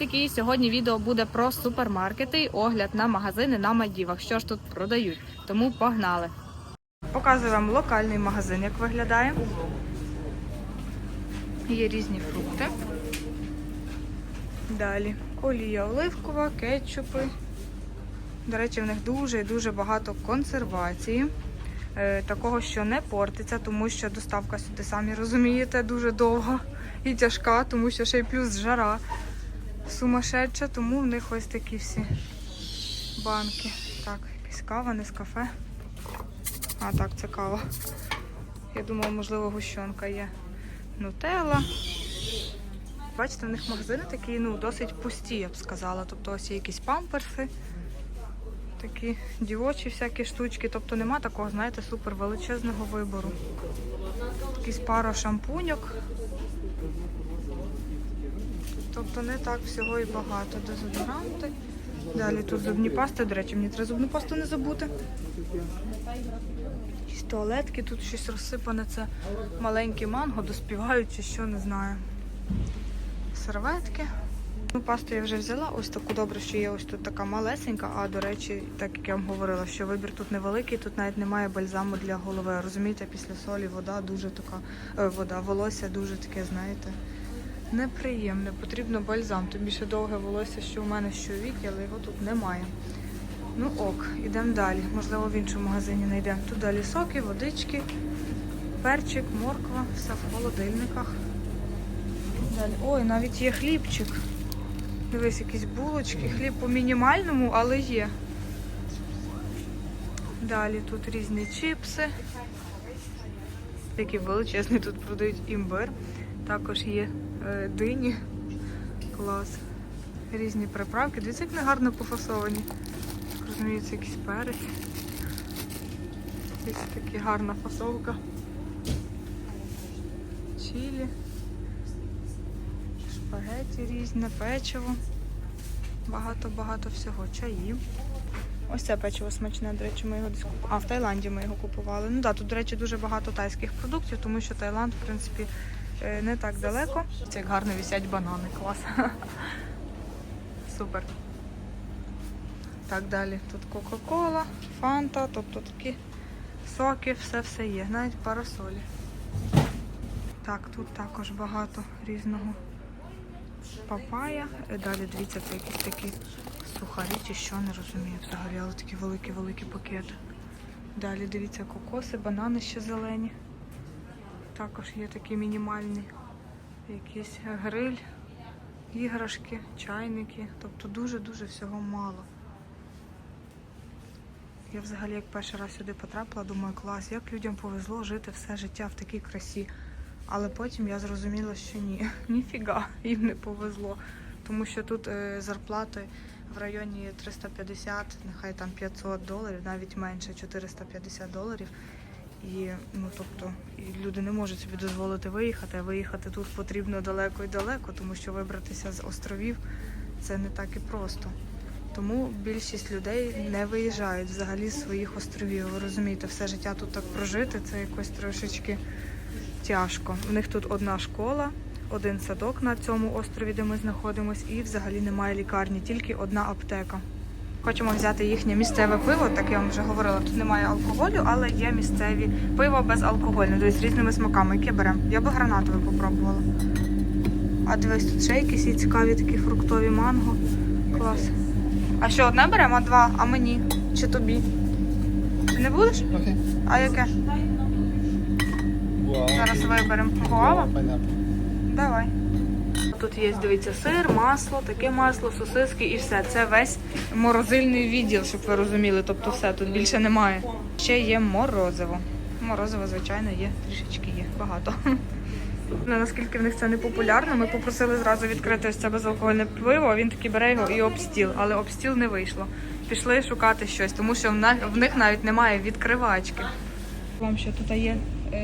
І сьогодні відео буде про супермаркети і огляд на магазини на Мальдівах. Що ж тут продають? Тому погнали. Показую вам локальний магазин, як виглядає. Є різні фрукти. Далі олія оливкова, кетчупи. До речі, в них дуже і дуже багато консервації. Е, Такого, що не портиться, тому що доставка сюди, самі розумієте, дуже довга і тяжка, тому що ще й плюс жара сумасшедша, тому в них ось такі всі банки. Так, якась кава, не з кафе. А, так, це кава. Я думала, можливо, гущонка є. Нутелла. Бачите, в них магазини такі, ну, досить пусті, я б сказала. Тобто ось є якісь памперси, такі дівочі всякі штучки. Тобто нема такого, знаєте, супер величезного вибору. Якісь пара шампуньок. Тобто не так всього і багато. Дезодоранти. Далі тут зубні пасти. До речі, мені треба зубну пасту не забути. Якісь туалетки, тут щось розсипане. Це маленькі манго, доспівають чи що, не знаю. Серветки. Ну, пасту я вже взяла. Ось таку добре, що є ось тут така малесенька. А до речі, так як я вам говорила, що вибір тут невеликий, тут навіть немає бальзаму для голови. Розумієте, після солі вода дуже така, е, вода, волосся дуже таке, знаєте, неприємне. Потрібно бальзам. Тим більше довге волосся, що у мене що вік, але його тут немає. Ну ок, ідемо далі. Можливо, в іншому магазині знайдемо. Тут далі соки, водички, перчик, морква, все в холодильниках. Далі. Ой, навіть є хлібчик. Дивись, якісь булочки, хліб по мінімальному, але є. Далі тут різні чіпси. Такі величезні тут продають імбир. Також є е, дині. Клас. Різні приправки. Дивіться, як вони гарно пофасовані. Розуміється, якийсь перець. Ось така гарна фасовка. Чилі шпагеті різне, печиво. Багато-багато всього. Чаї. Ось це печиво смачне, до речі, ми його десь купували. А, в Таїланді ми його купували. Ну так, тут, до речі, дуже багато тайських продуктів, тому що Таїланд, в принципі, не так далеко. Це як гарно висять банани, клас. Супер. Так, далі. Тут Кока-Кола, Фанта, тобто такі соки, все-все є. Навіть парасолі. Так, тут також багато різного папая. Е, Далі дивіться, це якісь такі сухарі чи що, не розумію взагалі, але такі великі-великі пакети. Далі дивіться кокоси, банани ще зелені. Також є такі мінімальні якийсь гриль, іграшки, чайники. Тобто дуже-дуже всього мало. Я взагалі як перший раз сюди потрапила, думаю, клас, як людям повезло жити все життя в такій красі. Але потім я зрозуміла, що ні, ніфіга їм не повезло. Тому що тут е, зарплати в районі 350, нехай там 500 доларів, навіть менше 450 доларів. І ну тобто і люди не можуть собі дозволити виїхати, а виїхати тут потрібно далеко і далеко, тому що вибратися з островів це не так і просто. Тому більшість людей не виїжджають взагалі з своїх островів. Ви розумієте, все життя тут так прожити, це якось трошечки тяжко. У них тут одна школа, один садок на цьому острові, де ми знаходимося, і взагалі немає лікарні, тільки одна аптека. Хочемо взяти їхнє місцеве пиво, так я вам вже говорила, тут немає алкоголю, але є місцеві пиво безалкогольне, тобто з різними смаками. Яке беремо? Я би гранатове попробувала. А дивись, тут ще якісь є цікаві такі фруктові манго. Клас. А що, одне беремо, а два? А мені? Чи тобі? Ти не будеш? Okay. А яке? Wow. Зараз виберемо. Гуава? Давай. Тут є, дивіться, сир, масло, таке масло, сосиски і все. Це весь морозильний відділ, щоб ви розуміли. Тобто все, тут більше немає. Ще є морозиво. Морозиво, звичайно, є, трішечки є, багато. Ну, Наскільки в них це не популярно, ми попросили зразу відкрити ось це безалкогольне пиво, а він таки бере його і обстіл, але обстіл не вийшло. Пішли шукати щось, тому що в них навіть немає відкривачки. Вам що тут є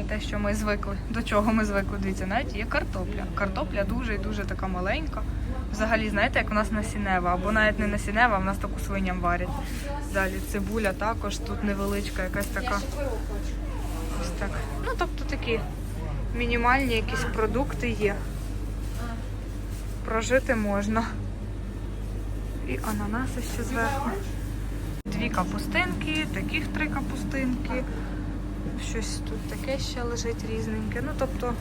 те, що ми звикли. До чого ми звикли? Дивіться, навіть є картопля. Картопля дуже і дуже така маленька. Взагалі, знаєте, як у нас насінева, або навіть не насінева, а в нас таку свиням варять. Далі цибуля також тут невеличка, якась така. Ось так. Ну, тобто такі мінімальні якісь продукти є. Прожити можна. І ананаси ще зверху. Дві капустинки, таких три капустинки. Щось тут таке ще лежить різненьке. Ну, тобто,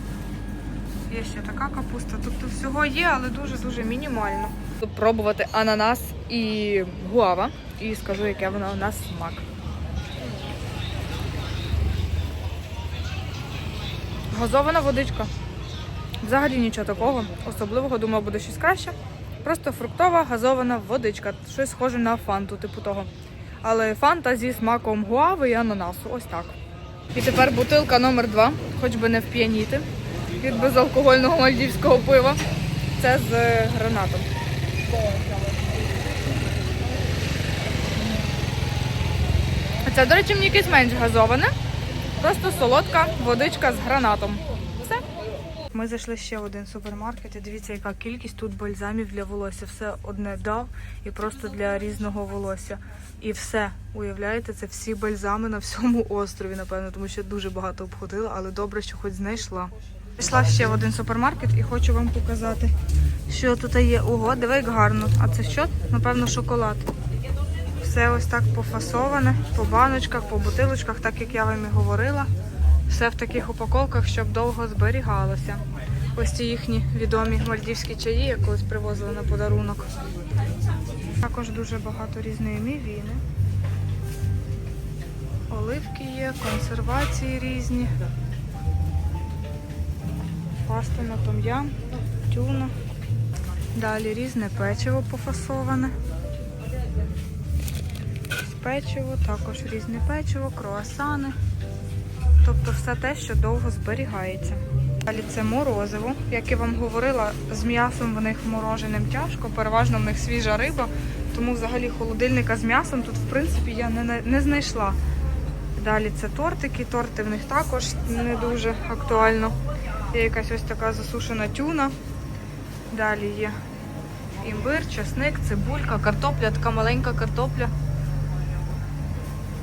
є ще така капуста. Тобто всього є, але дуже-дуже мінімально. Пробувати ананас і гуава. І скажу, яке воно у нас смак. Газована водичка. Взагалі нічого такого. Особливого, думаю, буде щось краще. Просто фруктова газована водичка. Щось схоже на фанту, типу того. Але фанта зі смаком гуави і ананасу. Ось так. І тепер бутилка номер два, хоч би не вп'яніти від безалкогольного мальдівського пива. Це з е, гранатом. Це, до речі, мені якесь менш газоване. Просто солодка водичка з гранатом. Ми зайшли ще в один супермаркет і дивіться, яка кількість тут бальзамів для волосся. Все одне дав і просто для різного волосся. І все, уявляєте, це всі бальзами на всьому острові, напевно, тому що дуже багато обходила, але добре, що хоч знайшла. Пішла ще в один супермаркет і хочу вам показати, що тут є. Ого, диви, як гарно. А це що? Напевно, шоколад. Все ось так пофасоване, по баночках, по бутилочках, так як я вам і говорила. Все в таких упаковках, щоб довго зберігалося. Ось ці їхні відомі мальдівські чаї, я колись привозила на подарунок. Також дуже багато різної мівіни. Оливки є, консервації різні. Паста на том'ям, тюна. Далі різне печиво пофасоване. Печиво, також різне печиво, круасани. Тобто все те, що довго зберігається. Далі це морозиво. Як я вам говорила, з м'ясом в них мороженим тяжко, переважно в них свіжа риба, тому взагалі холодильника з м'ясом тут, в принципі, я не, не знайшла. Далі це тортики, торти в них також не дуже актуально. Є якась ось така засушена тюна. Далі є імбир, чесник, цибулька, картопля, така маленька картопля.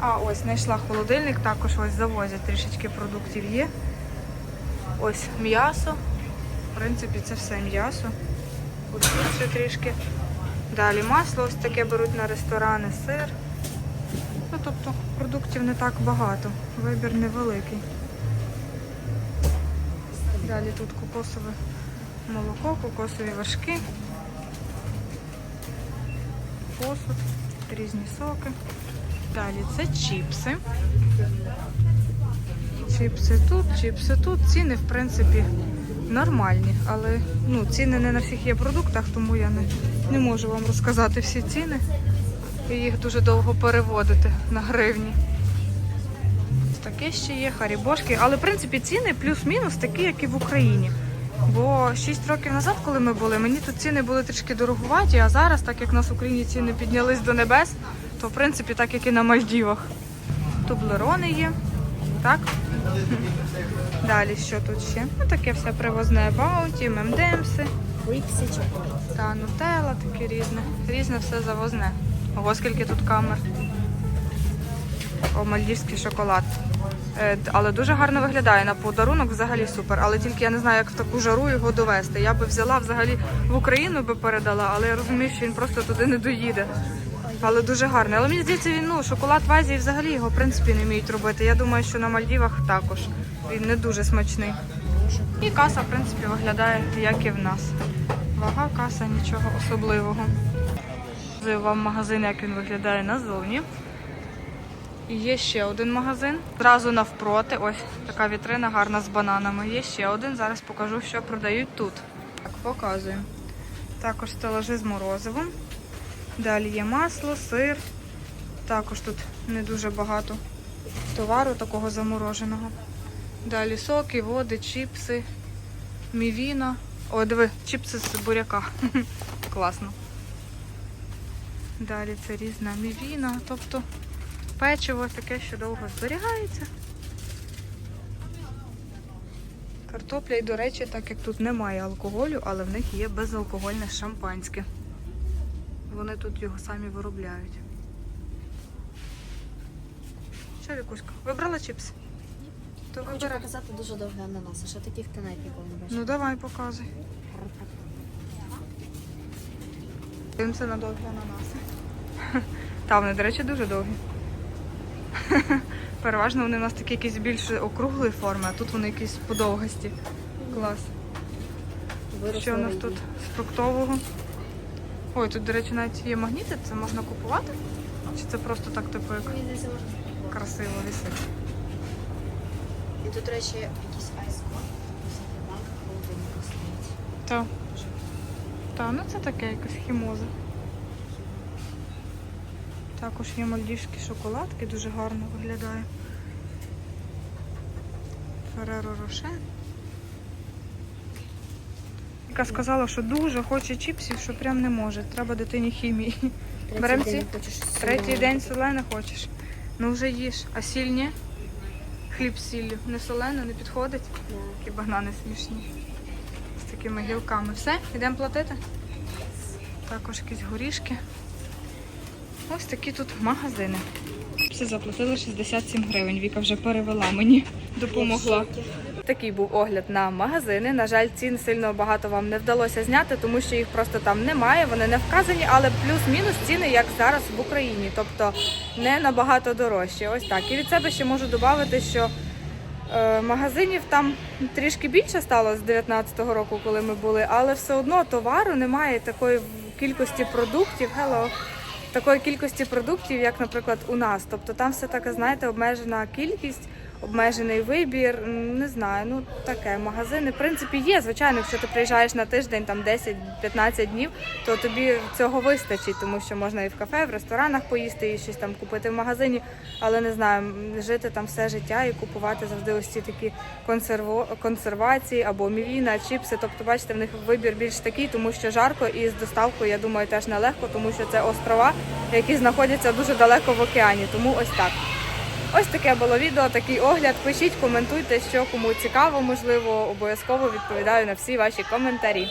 А, ось знайшла холодильник, також ось завозять трішечки продуктів є. Ось м'ясо. В принципі, це все м'ясо. Ось трішки. Далі масло ось таке беруть на ресторани, сир. Ну, тобто продуктів не так багато, вибір невеликий. Далі тут кокосове молоко, кокосові важки, посуд, різні соки. Далі це чіпси. Чіпси тут, чіпси тут. Ціни, в принципі, нормальні, але ну, ціни не на всіх є продуктах, тому я не, не можу вам розказати всі ціни. І їх дуже довго переводити на гривні. Таке ще є, харібошки. Але в принципі ціни плюс-мінус такі, як і в Україні. Бо 6 років назад, коли ми були, мені тут ціни були трішки дорогуваті, а зараз, так як в нас в Україні ціни піднялись до небес, в принципі так як і на Мальдівах. Тублерони є. Так? Далі що тут ще? Ну таке все привозне бауті, мемдемси. Та нутелла, таке різне. Різне все завозне. Ого, скільки тут камер. О, мальдівський шоколад. Е, але дуже гарно виглядає на подарунок, взагалі супер. Але тільки я не знаю, як в таку жару його довести. Я би взяла взагалі в Україну би передала, але я розумію, що він просто туди не доїде. Але дуже гарний. Але мені здається, він ну, шоколад в Азії взагалі його в принципі не вміють робити. Я думаю, що на Мальдівах також. Він не дуже смачний. І каса, в принципі, виглядає, як і в нас. Вага каса, нічого особливого. Показую вам магазин, як він виглядає назовні. І є ще один магазин. Зразу навпроти, ось така вітрина гарна з бананами. Є ще один. Зараз покажу, що продають тут. Так, показую. Також стелажі з морозивом. Далі є масло, сир. Також тут не дуже багато товару такого замороженого. Далі соки, води, чіпси, мівіна. О, диви, чіпси з буряка. Класно. Далі це різна мівіна, тобто печиво таке, що довго зберігається. Картопля, і, до речі, так як тут немає алкоголю, але в них є безалкогольне шампанське. Вони тут його самі виробляють. Що, Вікуська, вибрала чіпси? То Хочу вибирай. показати дуже довге ананаси, ще таких канапів не бачу. Ну давай показуй. Дивимося на довгі ананаси. Та вони, до речі, дуже довгі. Переважно вони у нас такі якісь більш округлої форми, а тут вони якісь подовгості. Клас. Виросли Що у нас тут з фруктового? Ой, тут, до речі, навіть є магніти, це можна купувати? Чи це просто так, типу, як Мені здається, можна купувати. красиво висить? І тут, до речі, якийсь айскор. Банка холодильника стоїть. Так. Та, ну це таке якась хімоза. Також є мальдівські шоколадки, дуже гарно виглядає. Фереро Роше. Яка сказала, що дуже хоче чіпсів, що прям не може. Треба дитині хімії. Третій Берем день ці? Третій день солене хочеш. Ну вже їж. А сіль ні? Хліб з сіллю. Не солене, не підходить. Да. Такі багнани смішні. З такими гілками. Все, йдемо платити. Також якісь горішки. Ось такі тут магазини. Все заплатили 67 гривень. Віка вже перевела мені, допомогла. Такий був огляд на магазини. На жаль, цін сильно багато вам не вдалося зняти, тому що їх просто там немає. Вони не вказані, але плюс-мінус ціни, як зараз в Україні, тобто не набагато дорожчі. Ось так. І від себе ще можу додати, що е, магазинів там трішки більше стало з 19-го року, коли ми були, але все одно товару немає такої кількості продуктів. Hello. Такої кількості продуктів, як, наприклад, у нас. Тобто там все таке, знаєте, обмежена кількість, обмежений вибір. Не знаю, ну таке. Магазини, в принципі, є. Звичайно, якщо ти приїжджаєш на тиждень, там 10-15 днів, то тобі цього вистачить, тому що можна і в кафе, в ресторанах поїсти, і щось там купити в магазині. Але не знаю, жити там все життя і купувати завжди ось ці такі консерво... консервації або мівіна, чіпси. Тобто, бачите, в них вибір більш такий, тому що жарко і з доставкою, я думаю, теж нелегко, тому що це острова, які знаходяться дуже далеко в океані. Тому ось так. Ось таке було відео, такий огляд. Пишіть, коментуйте, що кому цікаво, можливо, обов'язково відповідаю на всі ваші коментарі.